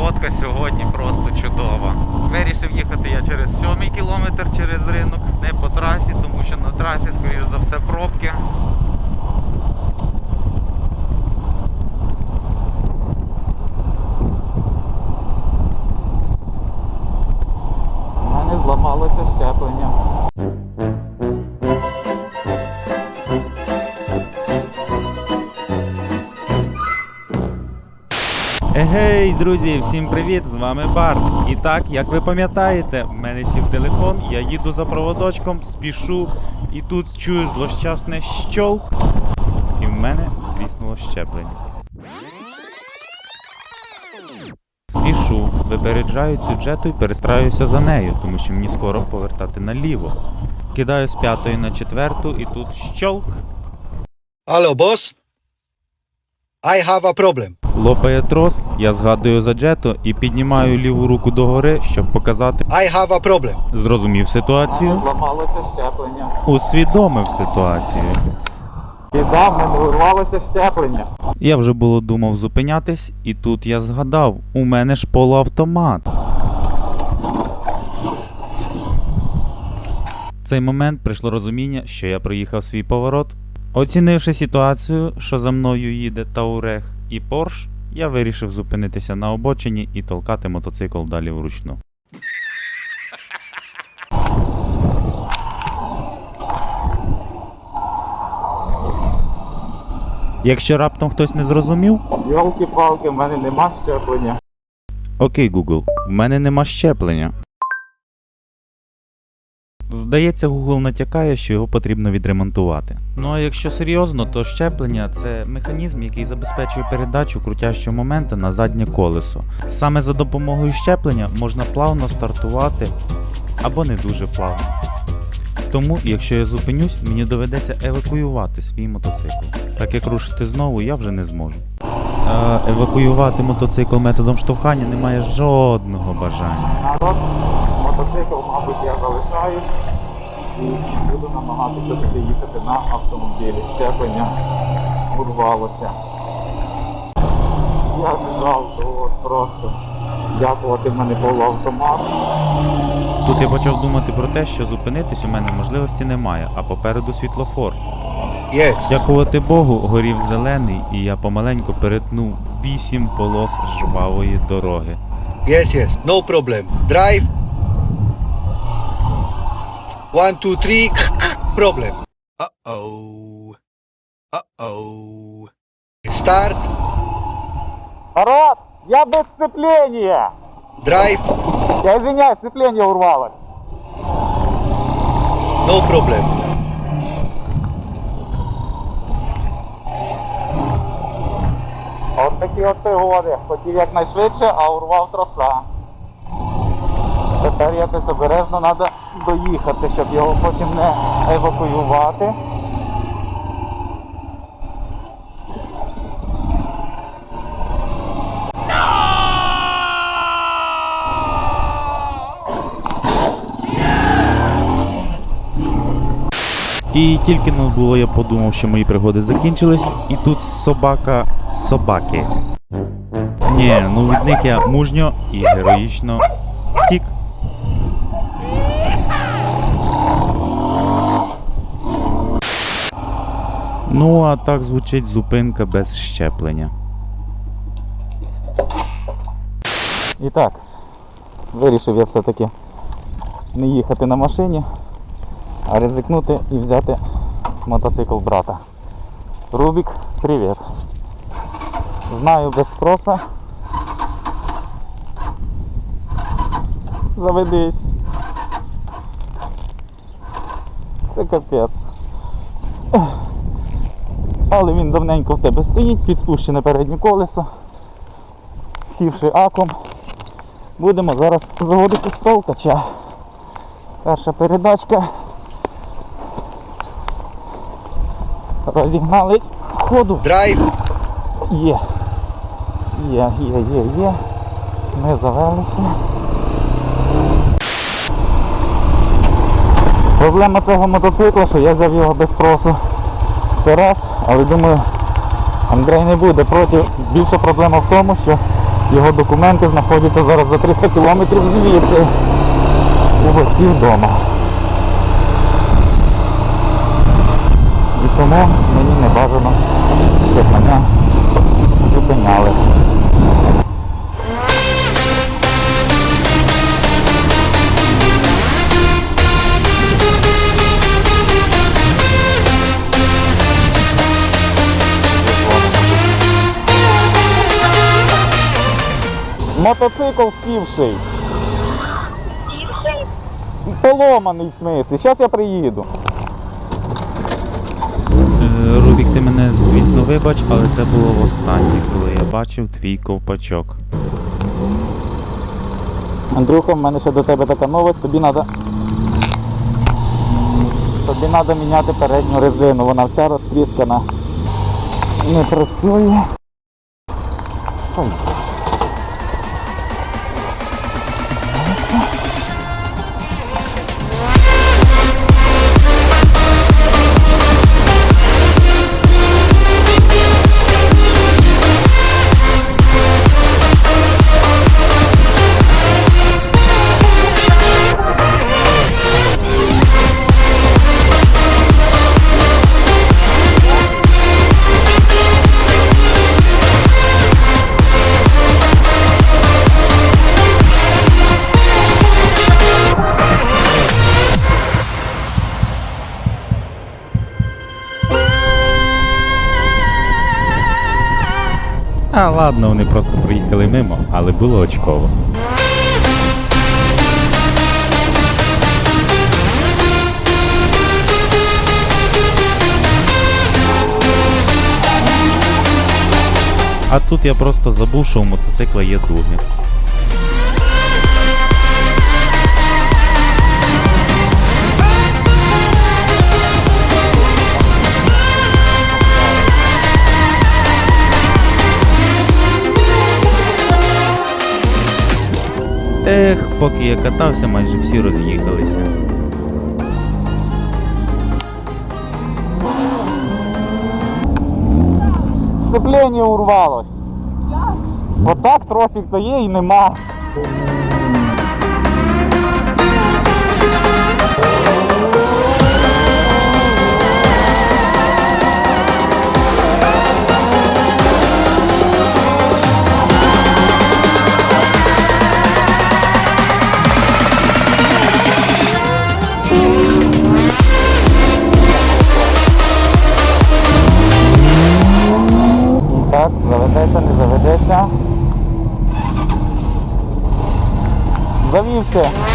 Погодка сьогодні просто чудова. Вирішив їхати я через сьомий кілометр через ринок, не по трасі, тому що на трасі, скоріш за все, пробки. У мене зламалося щеплення. Егей, друзі, всім привіт! З вами Бар. І так, як ви пам'ятаєте, в мене сів телефон, я їду за проводочком, спішу, і тут чую злощасне щолк, і в мене тріснуло щеплення. Спішу, випереджаю цю джету і перестраюся за нею, тому що мені скоро повертати наліво. Кидаю з п'ятої на четверту, і тут щолк. Hello, boss. I have a problem. Лопає трос, я згадую за джету і піднімаю ліву руку догори, щоб показати. I have a problem. Зрозумів ситуацію, зламалося щеплення. усвідомив ситуацію. Біда, в мене урвалося щеплення. Я вже було думав зупинятись, і тут я згадав, у мене ж полуавтомат. В цей момент прийшло розуміння, що я проїхав свій поворот. Оцінивши ситуацію, що за мною їде Таурех і Порш, я вирішив зупинитися на обочині і толкати мотоцикл далі вручну. Якщо раптом хтось не зрозумів, Йолки-палки, в мене нема щеплення. Окей, Google, в мене нема щеплення. Здається, Google натякає, що його потрібно відремонтувати. Ну а якщо серйозно, то щеплення це механізм, який забезпечує передачу крутящого моменту на заднє колесо. Саме за допомогою щеплення можна плавно стартувати або не дуже плавно. Тому, якщо я зупинюсь, мені доведеться евакуювати свій мотоцикл. Так як рушити знову я вже не зможу. Е, евакуювати мотоцикл методом штовхання немає жодного бажання. Мотоцикл, мабуть, я залишаю буду намагатися туди їхати на автомобілі. Щеплення урвалося. Як жалко, от просто. Дякувати в мене полуавтомат. Тут я почав думати про те, що зупинитись у мене можливості немає, а попереду світлофор. Yes. Дякувати Богу, горів зелений, і я помаленьку перетнув вісім полос жвавої дороги. Yes, yes. No problem. Drive. One, two, three. problem. Uh-oh. Uh-oh. Start. Народ, я без сцепления! Drive. Я извиняюсь, сцепление урвалось. No problem. От такі от пригоди. Хотів якнайшвидше, а урвав троса. Тепер якось обережно треба доїхати, щоб його потім не евакуювати. І тільки не було, я подумав, що мої пригоди закінчились, і тут собака собаки. Ні, ну від них я мужньо і героїчно втік. Ну, а так звучить зупинка без щеплення. І так, вирішив я все-таки не їхати на машині, а ризикнути і взяти мотоцикл брата. Рубік, привіт. Знаю без спроса. Заведись. Це капець. Але він давненько в тебе стоїть, підспущене переднє колесо, сівши аком. Будемо зараз заводити столкача. Перша передачка. Розігнались. Ходу. Drive. Є. Є, є, є, є. Ми завелися. Проблема цього мотоцикла, що я взяв його без спросу. Це раз, але думаю, Андрей не буде проти. Більша проблема в тому, що Його документи знаходяться зараз за 300 кілометрів звідси. У батьків вдома. І тому мені не бажано, щоб мене зупиняли. Мотоцикл сівший. Поломаний в смислі. Зараз я приїду. Е, Рубік, ти мене, звісно, вибач, але це було востаннє, коли я бачив твій ковпачок. Андрюха, в мене ще до тебе така новость, тобі треба. Тобі треба міняти передню резину, вона вся розтріскана. Не працює. А ладно, вони просто проїхали мимо, але було очково. А тут я просто забув, що у мотоцикла є дуги. Ех, поки я катався, майже всі роз'їхалися. Сцеплення урвалось. Отак тросик то є і нема. Завівся.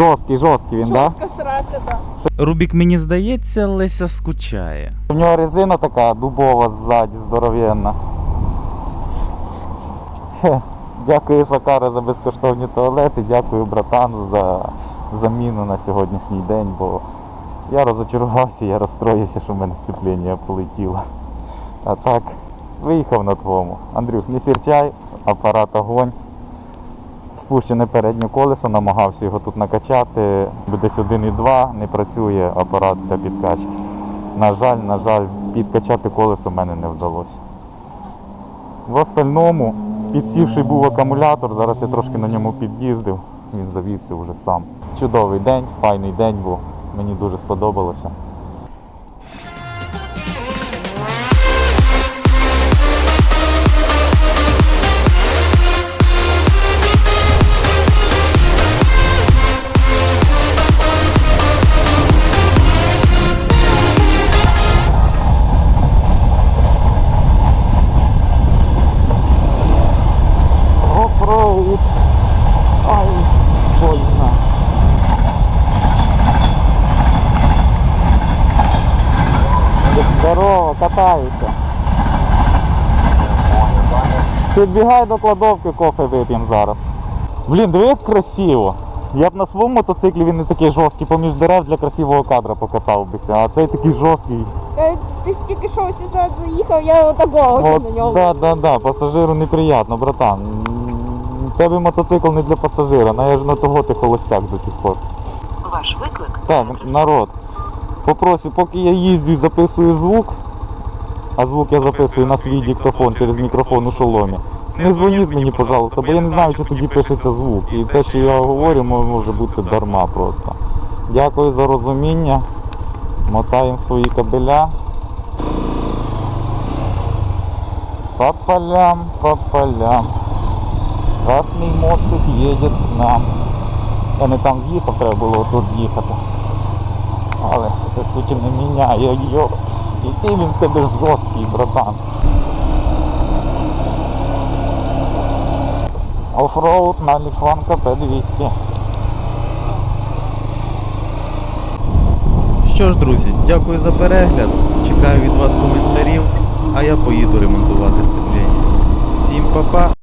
Жорсткий, жорсткий він, так? Да? жорстка срати, да. Рубік, мені здається, Леся скучає. У нього резина така дубова ззаді, здоровенна. Хе, Дякую Сакара за безкоштовні туалети, дякую братан за заміну на сьогоднішній день, бо я розочарувався, я розстроївся, що в мене сцепління полетіло. А так, виїхав на твому. Андрюх, не сірчай, апарат огонь. Спущене переднє колесо, намагався його тут накачати. Десь 1,2 не працює апарат для підкачки. На жаль, на жаль, підкачати колесо в мене не вдалося. В остальному, підсівший був акумулятор, зараз я трошки на ньому під'їздив, він завівся вже сам. Чудовий день, файний день був, мені дуже сподобалося. від Алфольна. Здорово, катаюся. Підбігай до кладовки, кофе вип'ємо зараз. Блін, диви, як красиво. Я б на своєму мотоциклі він не такий жорсткий, поміж дерев для красивого кадра покатав бися, а цей такий жорсткий. Ти стільки що сюди заїхав, я отакого От, на нього. Так, так, так, пасажиру неприємно, братан. У тебе мотоцикл не для пасажира, на, на того ти холостяк до сих пор. Ваш виклик Так, народ. Попросив, поки я їздю і записую звук, а звук я записую на свій диктофон через мікрофон у шоломі. Не дзвоніть мені, пожалуйста, бо я не знаю, чи тоді пишеться звук. І те, що я говорю, може бути дарма просто. Дякую за розуміння. Мотаємо свої кабеля. По полям, по полям. Красний моцик їде к нам. Я не там з'їхав, треба було тут з'їхати. Але це суті не міняє, йо. Який він в тебе жорсткий, братан. Оффроуд на Ліфанка П200. Що ж, друзі, дякую за перегляд. Чекаю від вас коментарів, а я поїду ремонтувати сцеплення. Всім па-па!